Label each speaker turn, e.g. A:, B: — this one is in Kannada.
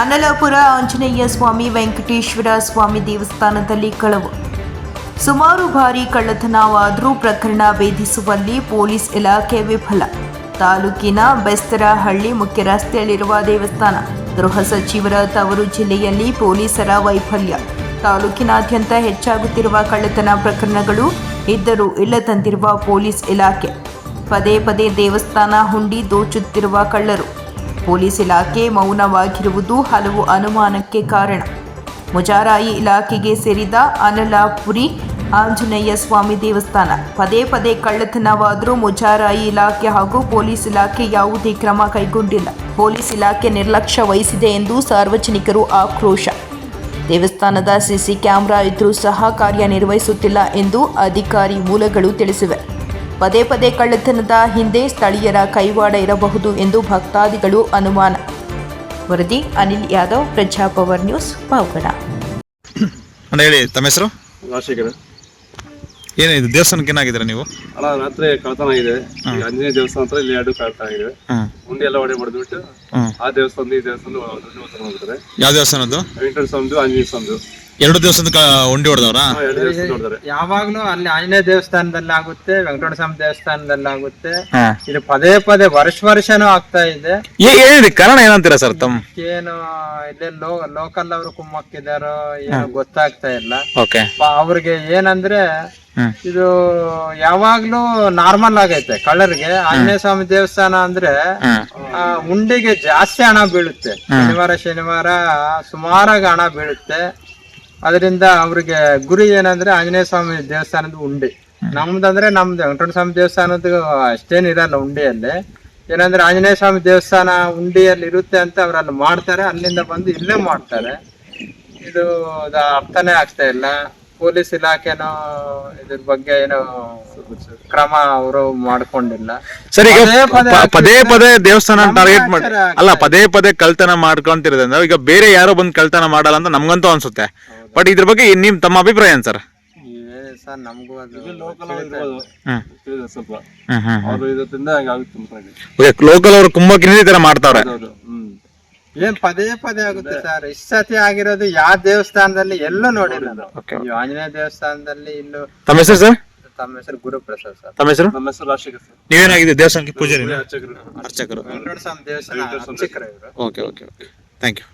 A: ಅನಲಪುರ ಆಂಜನೇಯ ಸ್ವಾಮಿ ವೆಂಕಟೇಶ್ವರ ಸ್ವಾಮಿ ದೇವಸ್ಥಾನದಲ್ಲಿ ಕಳವು. ಸುಮಾರು ಬಾರಿ ಕಳ್ಳತನವಾದರೂ ಪ್ರಕರಣ ಭೇದಿಸುವಲ್ಲಿ ಪೊಲೀಸ್ ಇಲಾಖೆ ವಿಫಲ. ತಾಲೂಕಿನ ಬೆಸ್ತರಹಳ್ಳಿ ಮುಖ್ಯ ರಸ್ತೆಯಲ್ಲಿರುವ ದೇವಸ್ಥಾನ. ಗೃಹ ಸಚಿವರ ತವರು ಜಿಲ್ಲೆಯಲ್ಲಿ ಪೊಲೀಸರ ವೈಫಲ್ಯ. ತಾಲೂಕಿನಾದ್ಯಂತ ಹೆಚ್ಚಾಗುತ್ತಿರುವ ಕಳ್ಳತನ ಪ್ರಕರಣಗಳು ಇದ್ದರೂ ಇಲ್ಲದಂತಿರುವ ಪೊಲೀಸ್ ಇಲಾಖೆ. ಪದೇ ಪದೇ ದೇವಸ್ಥಾನ ಹುಂಡಿ ದೋಚುತ್ತಿರುವ ಕಳ್ಳರು. ಪೊಲೀಸ್ ಇಲಾಖೆ ಮೌನವಾಗಿರುವುದು ಹಲವು ಅನುಮಾನಕ್ಕೆ ಕಾರಣ. ಮುಜಾರಾಯಿ ಇಲಾಖೆಗೆ ಸೇರಿದ ಅನಲಾಪುರಿ, ಆಂಜನೇಯ ಸ್ವಾಮಿ ದೇವಸ್ಥಾನ. ಪದೇ ಪದೇ ಕಳ್ಳತನವಾದರೂ ಮುಜಾರಾಯಿ ಇಲಾಖೆ ಹಾಗೂ ಪೊಲೀಸ್ ಇಲಾಖೆ ಯಾವುದೇ ಕ್ರಮ ಕೈಗೊಂಡಿಲ್ಲ. ಪೊಲೀಸ್ ಇಲಾಖೆ ನಿರ್ಲಕ್ಷ್ಯ ವಹಿಸಿದೆ ಎಂದು ಸಾರ್ವಜನಿಕರು ಆಕ್ರೋಶ. ದೇವಸ್ಥಾನದ ಸಿಸಿ ಕ್ಯಾಮೆರಾ ಇದ್ರೂ ಸಹ ಕಾರ್ಯನಿರ್ವಹಿಸುತ್ತಿಲ್ಲ ಎಂದು ಅಧಿಕಾರಿ ಮೂಲಗಳು ತಿಳಿಸಿವೆ. ಪದೇ ಪದೇ ಕಳ್ಳತನದ ಹಿಂದೆ ಸ್ಥಳೀಯರ ಕೈವಾಡ ಇರಬಹುದು ಎಂದು ಭಕ್ತಾದಿಗಳು ಅನುಮಾನ. ವರದಿ ಅನಿಲ್ ಯಾದವ್ ಪ್ರಜಾಪವರ್ ನ್ಯೂಸ್ ಪಾವಗಡ.
B: ಅಣ್ಣ ಹೇಳಿ ತಮ್ಮ ಹೆಸರು?
C: ರಾಜಶೇಖರ್.
B: ಏನಿದೆ ದೇವಸ್ಥಾನಕ್ಕೆ ಏನಾಗಿದ್ದೀರಾ ನೀವು?
C: ಅಲ್ಲ ರಾತ್ರಿ ಕಳ್ತನ ಆಗಿದೆ. ಈ ಆಂಜನೇಯ ದೇವಸ್ಥಾನ ಹತ್ರ ಇಲ್ಲಿ ಎರಡು ಕಳ್ತನ ಆಗಿದೆ. ಉಂಡಿ ಎಲ್ಲ ಒಡೆ ಹೊಡೆದ್ಬಿಟ್ಟು ಆ ದೇವಸ್ಥಾನದ ಈ ದೇವಸ್ಥಾನ ದುಡ್ಡು
B: ಯಾವ ದೇವಸ್ಥಾನದ್ದು?
C: ವೆಂಕಟೇಶ್ವರ ಸ್ವಾಮಿದು ಆಂಜನೇಯ ಸ್ವಾಮಿದು.
B: ಎರಡು ದಿವಸದ ಉಂಡಿ ಹೊಡೆದವ್ರಾ?
D: ಯಾವಾಗ್ಲೂ ಅಲ್ಲಿ ಆಂಜನೇಯ ದೇವಸ್ಥಾನದಲ್ಲಿ ಆಗುತ್ತೆ ವೆಂಕಟೇಶ್ವರ ಸ್ವಾಮಿ ದೇವಸ್ಥಾನದಲ್ಲಿ ಆಗುತ್ತೆ
B: ಹಾ.
D: ಇದು ಪದೇ ಪದೇ ವರ್ಷ ವರ್ಷನೂ ಆಗ್ತಾ ಇದೆ.
B: ಏ- ಏನಿದೆ ಕಾರಣ ಏನಂತೀರಾ ಸರ್ ತಮ್?
D: ಏನು ಇಲ್ಲಿ ಲೋ ಲೋಕಲ್ ಅವರು ಕುಮ್ಮಕ್ಕಿದಾರೋ ಏನು ಗೊತ್ತಾಗ್ತಾ ಇಲ್ಲ.
B: ಓಕೆ.
D: ಪ- ಅವ್ರಿಗೆ ಏನಂದ್ರೆ
B: ಹ್ಮ್
D: ಇದು ಯಾವಾಗ್ಲೂ ನಾರ್ಮಲ್ ಆಗೈತೆ ಕಳ್ಳರಿಗೆ. ಆಂಜನೇಯ ಸ್ವಾಮಿ ದೇವಸ್ಥಾನ ಅಂದ್ರೆ
B: ಹ್ಮ್
D: ಆ, ಉಂಡಿಗೆ ಜಾಸ್ತಿ ಹಣ ಬೀಳುತ್ತೆ. ಶನಿವಾರ ಶನಿವಾರ ಸುಮಾರಾಗಿ ಹಣ ಬೀಳುತ್ತೆ. ಅದರಿಂದ ಅವ್ರಿಗೆ ಗುರಿ ಏನಂದ್ರೆ ಆಂಜನೇಯ ಸ್ವಾಮಿ ದೇವಸ್ಥಾನದ ಉಂಡಿ. ನಮ್ದಂದ್ರೆ ನಮ್ದು ವೆಂಕಟ ಸ್ವಾಮಿ ದೇವಸ್ಥಾನದ ಅಷ್ಟೇನಿರಲ್ಲ ಉಂಡಿಯಲ್ಲಿ. ಏನಂದ್ರೆ ಆಂಜನೇಯ ಸ್ವಾಮಿ ದೇವಸ್ಥಾನ ಉಂಡಿಯಲ್ಲಿ ಇರುತ್ತೆ ಅಂತ ಅವ್ರಲ್ಲಿ ಮಾಡ್ತಾರೆ ಅಲ್ಲಿಂದ ಬಂದು ಇಲ್ಲೇ ಮಾಡ್ತಾರೆ. ಇದು ಅರ್ಥನೇ ಆಗ್ತಾ ಇಲ್ಲ. ಪೊಲೀಸ್ ಇಲಾಖೆನೋ ಇದ್ರ ಬಗ್ಗೆ ಏನೋ ಕ್ರಮ ಅವರು ಮಾಡ್ಕೊಂಡಿಲ್ಲ.
B: ಸರಿ
D: ಪದೇ ಪದೇ
B: ದೇವಸ್ಥಾನ ಟಾರ್ಗೆಟ್ ಮಾಡಿ ಅಲ್ಲ ಪದೇ ಪದೇ ಕಳ್ತನ ಮಾಡ್ಕೊಂತಿರೋದ್ರಿಂದ ಈಗ ಬೇರೆ ಯಾರೋ ಬಂದು ಕಳ್ತನ ಮಾಡಲ್ಲ ಅಂತ ನಮ್ಗಂತೂ ಅನ್ಸುತ್ತೆ. ಬಟ್ ಇದ್ರ ಬಗ್ಗೆ ನಿಮ್ ತಮ್ಮ ಅಭಿಪ್ರಾಯ ಏನ್ ಸರ್
D: ಏ ಸರ್ ನಮಗೂ ಅದು
C: ಲೋಕಲ್ ಇರ್ಬೋದು.
B: ಹ್ಮ್.
C: ತಿಳಿದೆ ಸ್ವಲ್ಪ.
B: ಹ್ಮ್ ಹ್ಮ್
C: ಅವ್ರು ಇದರಿಂದ ಹಂಗಾಗುತ್ತೆ.
B: ಲೋಕಲ್ ಅವ್ರು ಕುಂಭಕ್ಕೆ ಈ ತರ ಮಾಡ್ತಾವ್ರೆ.
C: ಹೌದು ಹ್ಮ್.
D: ಏನ್ ಪದೇ ಪದೇ ಆಗುತ್ತೆ ಸರ್ ಇಷ್ಟ ಸತಿ ಆಗಿರೋದು ಯಾವ ದೇವಸ್ಥಾನದಲ್ಲಿ ಎಲ್ಲೂ ನೋಡಿಲ್ಲ ನಾವು.
B: Okay.
D: ಈ ಆಂಜನೇಯ ದೇವಸ್ಥಾನದಲ್ಲಿ ಇಲ್ಲೂ
B: ತಮ್ಮ ಹೆಸರು ಸರ್
D: ತಮ್ಮ ಹೆಸರು ಗುರುಪ್ರಸಾದ್ ಸರ್
B: ತಮ್ಮ ಹೆಸರು?
C: ನಮ್ಮ ಹೆಸರು ಸರ್
B: ನೀವೇನಾಗಿದೆ ದೇವಸ್ಥಾನಕ್ಕೆ ಪೂಜಾರಿ
C: ಅರ್ಚಕರು.
B: ಅರ್ಚಕರು.
D: ಸ್ವಾಮಿ ದೇವಸ್ಥಾನ ಅರ್ಚಕರು ಇವರು.
B: Okay okay okay thank you